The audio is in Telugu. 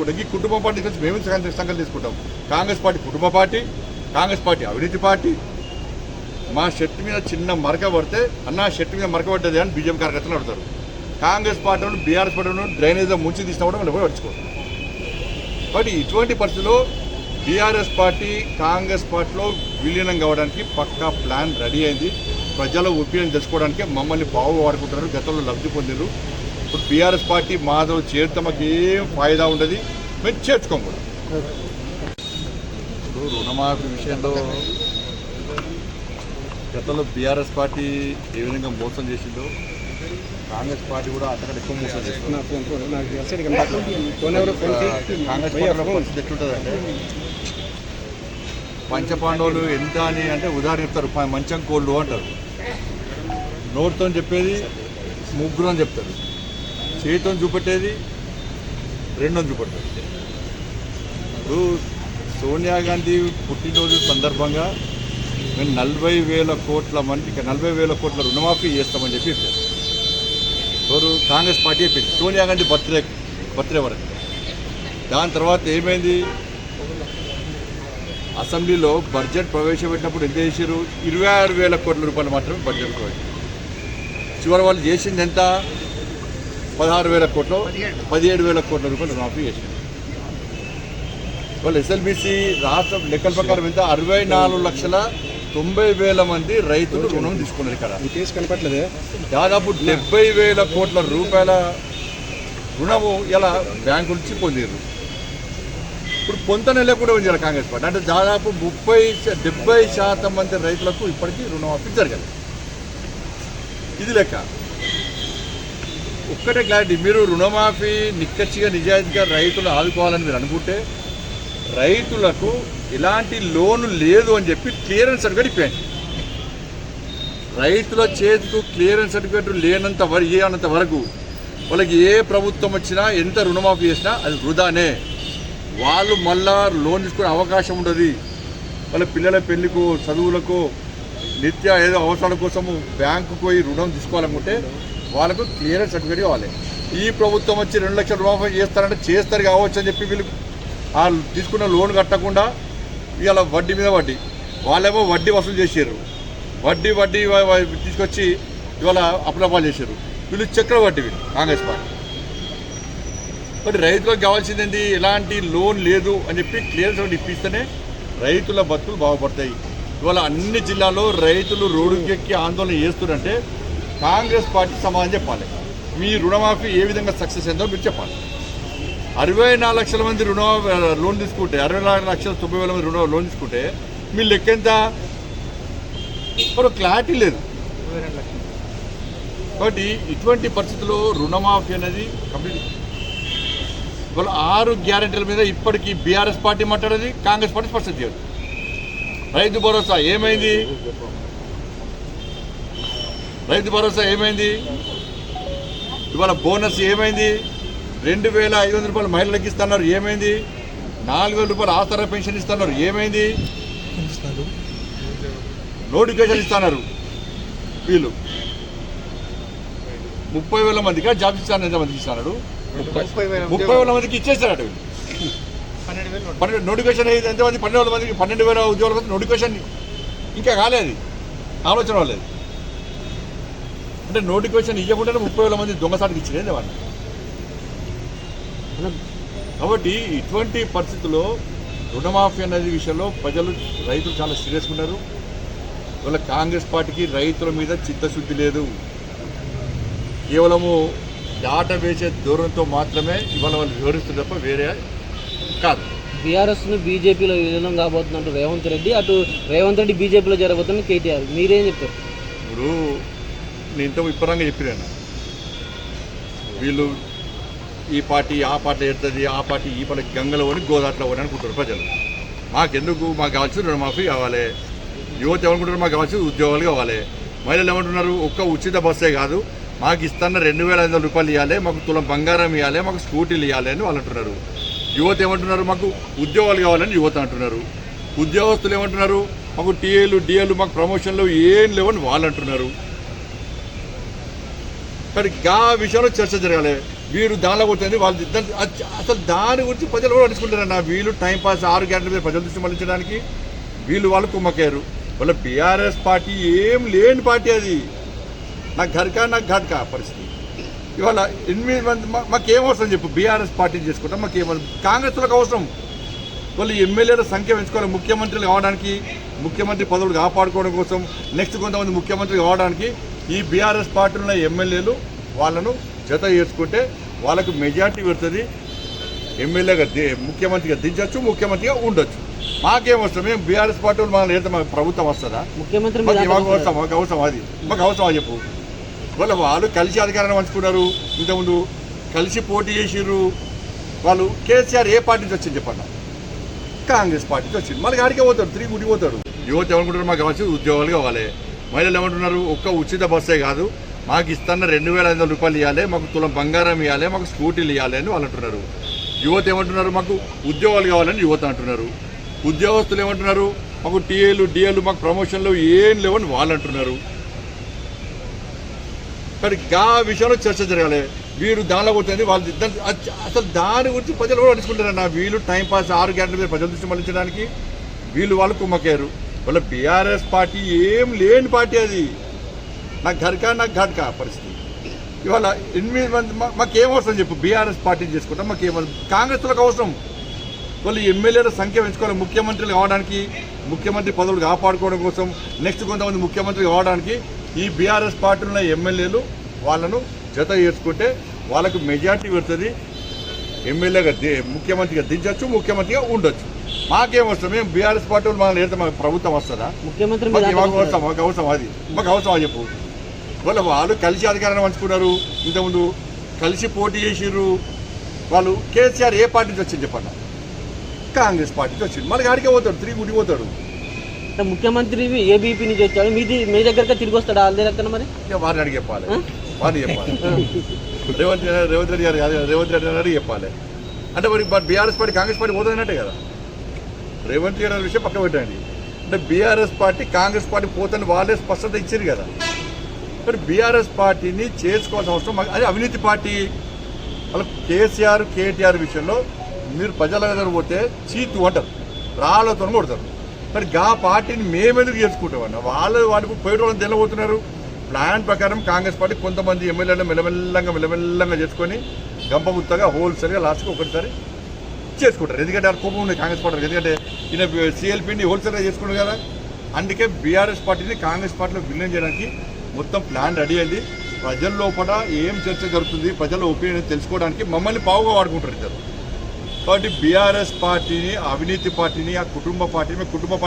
కూడా ఈ కుటుంబ పార్టీ నుంచి మేము సంఘాలు తీసుకుంటాం. కాంగ్రెస్ పార్టీ కుటుంబ పార్టీ కాంగ్రెస్ పార్టీ అవినీతి పార్టీ. మా షర్ట్ మీద చిన్న మరక పడితే అన్న షర్ట్ మీద మరక పడ్డది అని బీజేపీ కార్యకర్తలు అడుగుతారు. కాంగ్రెస్ పార్టీ వాళ్ళు బీఆర్ఎస్ పార్టీ వాళ్ళు డ్రైనేజ్ ముంచి తీసినా కూడా వాళ్ళు ఎవరు కాబట్టి ఇటువంటి పరిస్థితుల్లో బీఆర్ఎస్ పార్టీ కాంగ్రెస్ పార్టీలో విలీనం కావడానికి పక్కా ప్లాన్ రెడీ అయింది. ప్రజల ఒపీనియన్ తెలుసుకోవడానికి మమ్మల్ని బాగు వాడుకుంటున్నారు. గతంలో లబ్ధి పొందారు ఇప్పుడు బీఆర్ఎస్ పార్టీ మాధవ్ చేరితే మాకు ఏం ఫాయిదా ఉండదు? మేము చేర్చుకోం కూడా ఇప్పుడు రుణమాఫీ విషయంలో గతంలో బీఆర్ఎస్ పార్టీ ఏ విధంగా మోసం చేసిందో కాంగ్రెస్ పార్టీ కూడా అంతకంటే ఎక్కువ మోసం చేసింది. కాంగ్రెస్. పరిస్థితి ఎట్లుంటుందంటే పంచపాండవులు ఎంత అని అంటే ఉదాహరణ చెప్తారు మంచం కోళ్ళు అంటారు. నోటితో చెప్పేది ముగ్గురు అని చెప్తారు. చేయటం చూపెట్టేది రెండో చూపెట్టేది. ఇప్పుడు సోనియా గాంధీ పుట్టినరోజు సందర్భంగా మేము నలభై వేల కోట్ల మందికి నలభై వేల కోట్ల రుణమాఫీ చేస్తామని చెప్పి చెప్పారు. ఎవరు? కాంగ్రెస్ పార్టీ చెప్పింది. సోనియా గాంధీ బర్త్డే బర్త్డే వరకు. దాని తర్వాత ఏమైంది? అసెంబ్లీలో బడ్జెట్ ప్రవేశపెట్టినప్పుడు ఎంత చేశారు? ఇరవై ఆరు వేల కోట్ల రూపాయలు మాత్రమే బడ్జెట్ ప్రవేశం చివరి వాళ్ళు చేసింది ఎంత? పదహారు వేల కోట్లు పదిహేడు. వేల కోట్ల రూపాయలు రుణమాఫీ చేసింది వాళ్ళు ఎస్ఎల్బిసి రాష్ట్ర లెక్కల ప్రకారం ఎంత? అరవై నాలుగు లక్షల తొంభై వేల మంది రైతులు రుణం తీసుకున్నారు ఇక్కడ. ఈ కేసు కనపట్లేదే దాదాపు డెబ్బై వేల కోట్ల రూపాయల రుణము ఇలా బ్యాంకు నుంచి పొందారు ఇప్పుడు పొంతన లేకుండా ఉంది కాంగ్రెస్ పార్టీ? అంటే దాదాపు ముప్పై డెబ్బై శాతం మంది రైతులకు ఇప్పటికీ రుణమాఫీ జరగదు ఇది లెక్క. ఒక్కటే క్లారిటీ మీరు రుణమాఫీ నిక్కచ్చిగా నిజాయితీగా రైతులు ఆదుకోవాలని మీరు అనుకుంటే రైతులకు ఎలాంటి లోను లేదు అని చెప్పి క్లియరెన్స్ సర్టిఫికేట్ ఇప్పండి రైతుల చేతికి క్లియరెన్స్ సర్టిఫికేట్ లేనంత వరకు ఏనంత వరకు వాళ్ళకి ఏ ప్రభుత్వం వచ్చినా ఎంత రుణమాఫీ చేసినా అది వృధానే. వాళ్ళు మళ్ళా లోన్ తీసుకునే అవకాశం ఉండదు. వాళ్ళ పిల్లల పెళ్ళికు చదువులకు నిత్య ఏదో అవసరాల కోసము బ్యాంకు పోయి రుణం తీసుకోవాలనుకుంటే వాళ్ళకు క్లియరెన్స్ సర్టిఫికేట్ కావాలి. ఈ ప్రభుత్వం వచ్చి రెండు లక్షల రూపాయలు చేస్తారంటే చేస్తారు కావచ్చు అని చెప్పి వీళ్ళు ఆ తీసుకున్న లోన్ కట్టకుండా ఇవాళ వడ్డీ మీద వడ్డీ. వాళ్ళేమో వడ్డీ వసూలు చేశారు వడ్డీ వడ్డీ తీసుకొచ్చి ఇవాళ అప్లపాలు చేశారు వీళ్ళు చక్రవడ్డీ వీళ్ళు కాంగ్రెస్ పార్టీ. మరి రైతులకు కావాల్సింది ఏంటి ఎలాంటి లోన్ లేదు అని చెప్పి క్లియర్ ఇప్పిస్తేనే రైతుల బతుకులు బాగుపడతాయి. ఇవాళ అన్ని జిల్లాల్లో రైతులు రోడ్డుకెక్కి ఆందోళన చేస్తున్నారంటే కాంగ్రెస్ పార్టీ సమాధానం చెప్పాలి. మీ రుణమాఫీ ఏ విధంగా సక్సెస్ అయిందో మీరు చెప్పాలి. అరవై నాలుగు లక్షల మంది రుణ లోన్ తీసుకుంటే అరవై నాలుగు లక్షల తొంభై వేల మంది రుణ లోన్ తీసుకుంటే మీ లెక్క ఎంత? మరి క్లారిటీ లేదు. కాబట్టి ఇటువంటి పరిస్థితుల్లో రుణమాఫీ అనేది కంప్లీట్. ఇవాళ ఆరు గ్యారెంటీల మీద ఇప్పటికీ బీఆర్ఎస్ పార్టీ మాట్లాడేది కాంగ్రెస్ పార్టీ స్పష్టం చేయదు. రైతు భరోసా ఏమైంది? రైతు భరోసా ఏమైంది? ఇవాళ బోనస్ ఏమైంది? రెండు వేల ఐదు వందల రూపాయలు మహిళలకు ఇస్తున్నారు ఏమైంది? నాలుగు వేల రూపాయలు ఆసరా పెన్షన్ ఇస్తున్నారు ఏమైంది? నోటిఫికేషన్ ఇస్తున్నారు వీళ్ళు. ముప్పై వేల మందిగా జాబ్స్ ఇస్తాను ఎంతమందికి ఇస్తున్నాడు ముప్పై వేల మందికి ఇచ్చేస్తారట వీళ్ళు పన్నెండు నోటిఫికేషన్ ఎంతమంది పన్నెండు వేల మందికి పన్నెండు వేల ఉద్యోగులకు నోటిఫికేషన్ ఇంకా కాలేదు. ఆలోచన రాలేదు. అంటే నోటిఫికేషన్ ఇవ్వకుండానే ముప్పై వేల మంది దొంగసాటికి ఇచ్చినది వాళ్ళు కాబట్టి ఇటువంటి పరిస్థితుల్లో రుణమాఫీ అనేది విషయంలో ప్రజలు రైతులు చాలా సీరియస్గా ఉన్నారు. ఇవాళ కాంగ్రెస్ పార్టీకి రైతుల మీద చిత్తశుద్ధి లేదు. కేవలము ఆట వేసే దూరంతో మాత్రమే ఇవాళ వాళ్ళు వివరిస్తుంది తప్ప వేరే కాదు. బీఆర్ఎస్ను బీజేపీలో విలీనం కాబోతున్నట్టు రేవంత్ రెడ్డి అటు రేవంత్ రెడ్డి బీజేపీలో జరగబోతున్న కేటీఆర్. మీరేం చెప్తారు? ఇప్పుడు నేను ఇంత విపరంగా చెప్పినాను వీళ్ళు ఈ పార్టీ ఆ పార్టీ ఎడుతుంది ఆ పార్టీ ఈ పార్టీ గంగలో అని గోదాట్లో అని అనుకుంటారు ప్రజలు. మాకెందుకు? మాకు కావాల్సిన రుణమాఫీ కావాలి. యువత ఏమనుకుంటారు? మాకు కావాల్సి ఉద్యోగాలు కావాలి. మహిళలు ఏమంటున్నారు? ఒక్క ఉచిత బస్సే కాదు. మాకు ఇస్తున్న రెండు వేల ఐదు వందల రూపాయలు ఇవ్వాలి మాకు తులం బంగారం ఇవ్వాలి మాకు స్కూటీలు ఇవ్వాలి అని వాళ్ళు అంటున్నారు. యువత ఏమంటున్నారు? మాకు ఉద్యోగాలు కావాలని యువత అంటున్నారు. ఉద్యోగస్తులు ఏమంటున్నారు? మాకు టీఏలు డిఏలు మాకు ప్రమోషన్లు ఏం లేవని వాళ్ళు అంటున్నారు. కానీ గా విషయంలో చర్చ జరగాలి. వీరు దానిలో కొట్టింది వాళ్ళు అసలు దాని గురించి ప్రజలు కూడా అడుచుకుంటారన్న వీళ్ళు టైంపాస్ ఆరు గంటల మీద ప్రజల దృష్టి మళ్ళించడానికి వీళ్ళు వాళ్ళు కుమ్మకారు వాళ్ళ బీఆర్ఎస్ పార్టీ ఏం లేని పార్టీ అది. నాకు ఘర్కా నాకు ఘాట్కా పరిస్థితి. ఇవాళ ఎనిమిది మంది మా- మాకేం అవసరం చెప్పు? బీఆర్ఎస్ పార్టీ చేసుకుంటాం మాకేం కాంగ్రెస్లకు అవసరం. వాళ్ళు ఎమ్మెల్యేల సంఖ్య పెంచుకోవాలి ముఖ్యమంత్రులు కావడానికి ముఖ్యమంత్రి పదవులు కాపాడుకోవడం కోసం నెక్స్ట్ కొంతమంది ముఖ్యమంత్రి కావడానికి ఈ బీఆర్ఎస్ పార్టీలో ఉన్న ఎమ్మెల్యేలు వాళ్ళను జత చేసుకుంటే వాళ్ళకు మెజార్టీ పెడుతుంది. ఎమ్మెల్యేగా ముఖ్యమంత్రిగా దించవచ్చు ముఖ్యమంత్రిగా ఉండొచ్చు. మాకేం వస్తుంది మేము బీఆర్ఎస్ పార్టీ వాళ్ళు మనం ఏదైతే మాకు ప్రభుత్వం వస్తుందా? ముఖ్యమంత్రి మాకు మాకు అవసరం అది. మాకు అవసరం చెప్పు. వాళ్ళ వాళ్ళు కలిసి అధికారాన్ని పంచుకున్నారు ఇంతకుముందు. కలిసి పోటీ చేసిర్రు. వాళ్ళు కేసీఆర్ ఏ పార్టీ నుంచి వచ్చింది చెప్పన్న కాంగ్రెస్ పార్టీ నుంచి వచ్చింది. మళ్ళీ గాడికే పోతాడు తిరిగి గుడికి పోతాడు యువత ఏమనుకుంటారు? మాకు కావాల్సి ఉద్యోగాలు కావాలి. మహిళలు ఏమంటున్నారు? ఒక్క ఉచిత బస్సే కాదు. మాకు ఇస్తున్న రెండు వేల ఐదు వందల రూపాయలు ఇవ్వాలి మాకు తులం బంగారం ఇవ్వాలి మాకు స్కూటీలు ఇవ్వాలి అని వాళ్ళు అంటున్నారు. యువత ఏమంటున్నారు? మాకు ఉద్యోగాలు కావాలని యువత అంటున్నారు. ఉద్యోగస్తులు ఏమంటున్నారు? మాకు టీఏలు డిఏలు మాకు ప్రమోషన్లు ఏం లేవని వాళ్ళు అంటున్నారు. కానీ గా విషయంలో చర్చ జరగాలి. వీరు దానిలో కొడుతుంది వాళ్ళు అసలు దాని గురించి ప్రజలు కూడా అడుచుకుంటారన్న. వీళ్ళు టైంపాస్ ఆరు గంటల మీద ప్రజల దృష్టి మళ్ళించడానికి వీళ్ళు వాళ్ళు కుమ్మకారు వాళ్ళ బీఆర్ఎస్ పార్టీ ఏం లేని పార్టీ అది. నాకు ఘటకా నాకు ఘటకా పరిస్థితి. ఇవాళ ఎనిమిది మంది మా- మాకేం అవసరం చెప్పు? బీఆర్ఎస్ పార్టీ చేసుకుంటాం మాకేం కాంగ్రెస్లకు అవసరం. వాళ్ళు ఎమ్మెల్యేల సంఖ్య పెంచుకోవాలి. ముఖ్యమంత్రులు కావడానికి ముఖ్యమంత్రి పదవులు కాపాడుకోవడం కోసం నెక్స్ట్ కొంతమంది ముఖ్యమంత్రి కావడానికి ఈ బీఆర్ఎస్ పార్టీలో ఉన్న ఎమ్మెల్యేలు వాళ్ళను జత చేసుకుంటే వాళ్ళకు మెజార్టీ పెడుతుంది. ఎమ్మెల్యేగా ముఖ్యమంత్రిగా దించవచ్చు ముఖ్యమంత్రిగా ఉండొచ్చు. మాకేం వస్తుంది మేము బీఆర్ఎస్ పార్టీ వాళ్ళు మనం ఏదైతే మాకు ప్రభుత్వం వస్తుందా? ముఖ్యమంత్రి అవసరం మాకు అవసరం అది. మాకు అవసరం అది చెప్పు. వాళ్ళ వాళ్ళు కలిసి అధికారాన్ని పంచుకున్నారు. ఇంతకుముందు కలిసి పోటీ చేసిర్రు. వాళ్ళు కేసీఆర్ ఏ పార్టీ నుంచి వచ్చింది చెప్పన్న కాంగ్రెస్ పార్టీ నుంచి వచ్చింది. మళ్ళీ గాడికే పోతాడు తిరిగి గుడికి పోతాడు. ముఖ్యమంత్రి ఏబీపీ నుంచి వచ్చాడు. మీది మీ దగ్గరగా తిరిగి వస్తాడు? వాళ్ళ దగ్గర మరి? వారిని అడిగి చెప్పాలి. వారిని చెప్పాలి. రేవంత్ రేవంత్ రెడ్డి గారు రేవంత్ రెడ్డి గారు అడిగి చెప్పాలి. అంటే మరి బీఆర్ఎస్ పార్టీ కాంగ్రెస్ పార్టీ పోతుందన్నట్టే కదా. రేవంత్ రెడ్డి గారి విషయం పక్కన పెట్టండి. అంటే బీఆర్ఎస్ పార్టీ కాంగ్రెస్ పార్టీ పోతని వాళ్ళే స్పష్టత ఇచ్చారు కదా. మరి బీఆర్ఎస్ పార్టీని చేసుకోవాల్సిన అవసరం అది అవినీతి పార్టీ. వాళ్ళ కేసీఆర్ కేటీఆర్ విషయంలో మీరు ప్రజల దగ్గర పోతే చీతు అంటారు. రాళ్ళతో కొడతారు. మరి గా పార్టీని మేమెందుకు చేసుకుంటామన్న? వాళ్ళు వాటికి పోయిన వాళ్ళని తెల్లబోతున్నారు ప్లాన్ ప్రకారం కాంగ్రెస్ పార్టీ కొంతమంది ఎమ్మెల్యేలు మెల్లమెల్లంగా మెల్లమెల్లంగా చేసుకొని గంపగుత్తగా హోల్సేల్గా లాస్ట్కి ఒకటిసారి చేసుకుంటారు. ఎందుకంటే ఆ కోపం ఉంది కాంగ్రెస్ పార్టీ ఎందుకంటే ఈయన సిఎల్పిని హోల్సేల్గా చేసుకున్నారు కదా. అందుకే బీఆర్ఎస్ పార్టీని కాంగ్రెస్ పార్టీలో విలీనం చేయడానికి మొత్తం ప్లాన్ రెడీ అయింది. ప్రజల లోపల ఏం చర్చ జరుగుతుంది ప్రజల ఒపీనియన్ తెలుసుకోవడానికి మమ్మల్ని పావుగా వాడుకుంటారు ఇద్దరు. కాబట్టి బీఆర్ఎస్ పార్టీని అవినీతి పార్టీని ఆ కుటుంబ పార్టీని కుటుంబ పార్టీ